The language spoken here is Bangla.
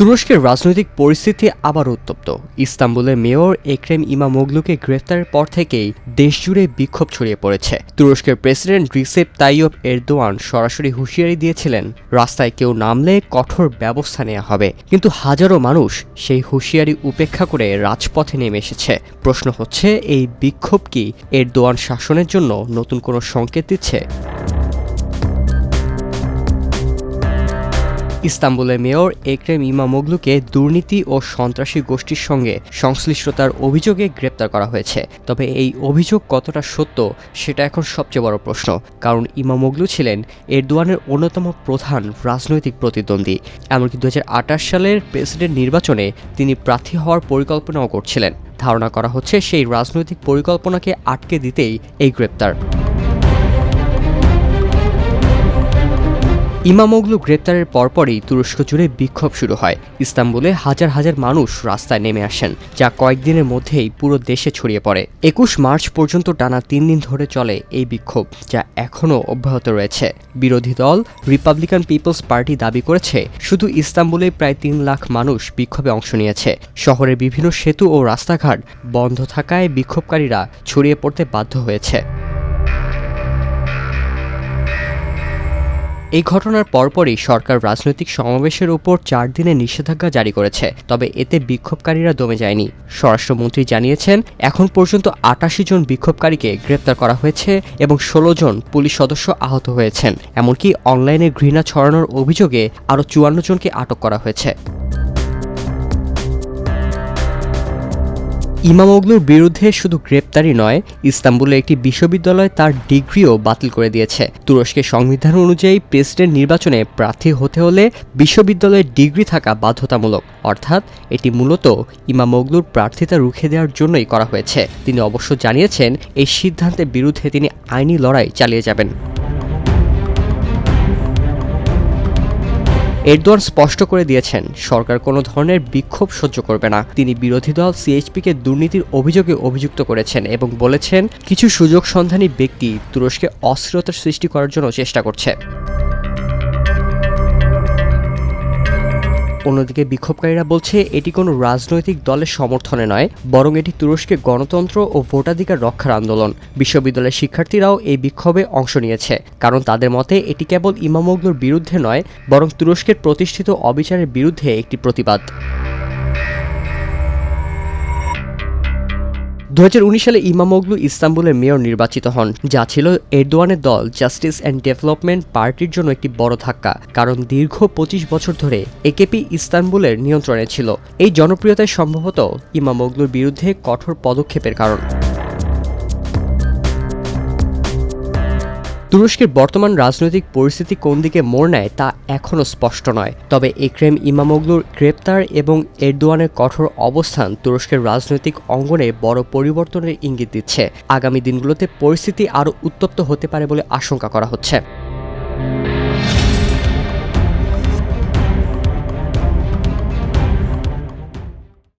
তুরস্কের রাজনৈতিক পরিস্থিতি আবার উত্তপ্ত। ইস্তাম্বুলের মেয়র একরেম ইমামোগলুকে গ্রেফতারের পর থেকেই দেশজুড়ে বিক্ষোভ ছড়িয়ে পড়েছে। তুরস্কের প্রেসিডেন্ট রিসেপ তাইয়ব এরদোয়ান সরাসরি হুঁশিয়ারি দিয়েছিলেন, রাস্তায় কেউ নামলে কঠোর ব্যবস্থা নেওয়া হবে। কিন্তু হাজারো মানুষ সেই হুঁশিয়ারি উপেক্ষা করে রাজপথে নেমে এসেছে। প্রশ্ন হচ্ছে, এই বিক্ষোভ কি এরদোয়ান শাসনের জন্য নতুন কোনো সংকেত দিচ্ছে? ইস্তাম্বুলের মেয়র একরেম ইমামোগলুকে দুর্নীতি ও সন্ত্রাসী গোষ্ঠীর সঙ্গে সংশ্লিষ্টতার অভিযোগে গ্রেপ্তার করা হয়েছে। তবে এই অভিযোগ কতটা সত্য, সেটা এখন সবচেয়ে বড় প্রশ্ন। কারণ ইমামোগলু ছিলেন এরদোয়ানের অন্যতম প্রধান রাজনৈতিক প্রতিদ্বন্দ্বী। এমনকি দু হাজার আঠাশ সালের প্রেসিডেন্ট নির্বাচনে তিনি প্রার্থী হওয়ার পরিকল্পনাও করছিলেন। ধারণা করা হচ্ছে সেই রাজনৈতিক পরিকল্পনাকে আটকে দিতেই এই গ্রেপ্তার। ইমামোগলু গ্রেপ্তারের পরপরই তুরস্ক জুড়ে বিক্ষোভ শুরু হয়। ইস্তাম্বুলে হাজার হাজার মানুষ রাস্তায় নেমে আসেন, যা কয়েকদিনের মধ্যেই পুরো দেশে ছড়িয়ে পড়ে। একুশ মার্চ পর্যন্ত টানা তিন দিন ধরে চলে এই বিক্ষোভ, যা এখনও অব্যাহত রয়েছে। বিরোধী দল, রিপাবলিকান পিপলস পার্টি দাবি করেছে, শুধু ইস্তাম্বুলে প্রায় তিন লাখ মানুষ বিক্ষোভে অংশ নিয়েছে। শহরের বিভিন্ন সেতু ও রাস্তাঘাট বন্ধ থাকায় বিক্ষোভকারীরা ছড়িয়ে পড়তে বাধ্য হয়েছে। এই ঘটনার পরপরই সরকার রাজনৈতিক সমাবেশের উপর চার দিনের নিষেধাজ্ঞা জারি করেছে, তবে এতে বিক্ষোভকারীরা দমে যায়নি। স্বরাষ্ট্রমন্ত্রী জানিয়েছেন, এখন পর্যন্ত আটাশি জন বিক্ষোভকারীকে গ্রেপ্তার করা হয়েছে এবং ষোলো জন পুলিশ সদস্য আহত হয়েছেন। এমনকি অনলাইনে ঘৃণা ছড়ানোর অভিযোগে আরও চুয়ান্ন জনকে আটক করা হয়েছে। ইমামোগলুর বিরুদ্ধে শুধু গ্রেপ্তারই নয়, ইস্তাম্বুলে একটি বিশ্ববিদ্যালয় তার ডিগ্রিও বাতিল করে দিয়েছে। তুরস্কের সংবিধান অনুযায়ী প্রেসিডেন্ট নির্বাচনে প্রার্থী হতে হলে বিশ্ববিদ্যালয়ের ডিগ্রি থাকা বাধ্যতামূলক। অর্থাৎ এটি মূলত ইমামোগলুর প্রার্থিতা রুখে দেওয়ার জন্যই করা হয়েছে। তিনি অবশ্য জানিয়েছেন, এই সিদ্ধান্তের বিরুদ্ধে তিনি আইনি লড়াই চালিয়ে যাবেন। এরদোয়ান স্পষ্ট করে দিয়েছেন, সরকার কোনো ধরনের বিক্ষোভ সহ্য করবে না। তিনি বিরোধী দল সিএইচপিকে দুর্নীতির অভিযোগে অভিযুক্ত করেছেন এবং বলেছেন, কিছু সুযোগ সন্ধানী ব্যক্তি তুরস্কে অস্থিরতার সৃষ্টি করার জন্য চেষ্টা করছে। অন্যদিকে বিক্ষোভকারীরা বলছে, এটি কোনো রাজনৈতিক দলের সমর্থনে নয়, বরং এটি তুরস্কে গণতন্ত্র ও ভোটাধিকার রক্ষার আন্দোলন। বিশ্ববিদ্যালয়ের শিক্ষার্থীরাও এই বিক্ষোভে অংশ নিয়েছে, কারণ তাদের মতে এটি কেবল ইমামগ্নর বিরুদ্ধে নয়, বরং তুরস্কের প্রতিষ্ঠিত অবিচারের বিরুদ্ধে একটি প্রতিবাদ। দু হাজার উনিশ সালে ইমামোগলু ইস্তাম্বুলের মেয়র নির্বাচিত হন, যা ছিল এরদোয়ানের দল জাস্টিস অ্যান্ড ডেভেলপমেন্ট পার্টির জন্য একটি বড় ধাক্কা, কারণ দীর্ঘ পঁচিশ বছর ধরে একেপি ইস্তাম্বুলের নিয়ন্ত্রণে ছিল। এই জনপ্রিয়তায় সম্ভবত ইমামোগলুর বিরুদ্ধে কঠোর পদক্ষেপের কারণ। তুরস্কের বর্তমান রাজনৈতিক পরিস্থিতি কোন দিকে মোড় নেয় তা এখনও স্পষ্ট নয়। তবে একরেম ইমামগলুর গ্রেপ্তার এবং এরদোয়ানের কঠোর অবস্থান তুরস্কের রাজনৈতিক অঙ্গনে বড় পরিবর্তনের ইঙ্গিত দিচ্ছে। আগামী দিনগুলোতে পরিস্থিতি আরও উত্তপ্ত হতে পারে বলে আশঙ্কা করা হচ্ছে।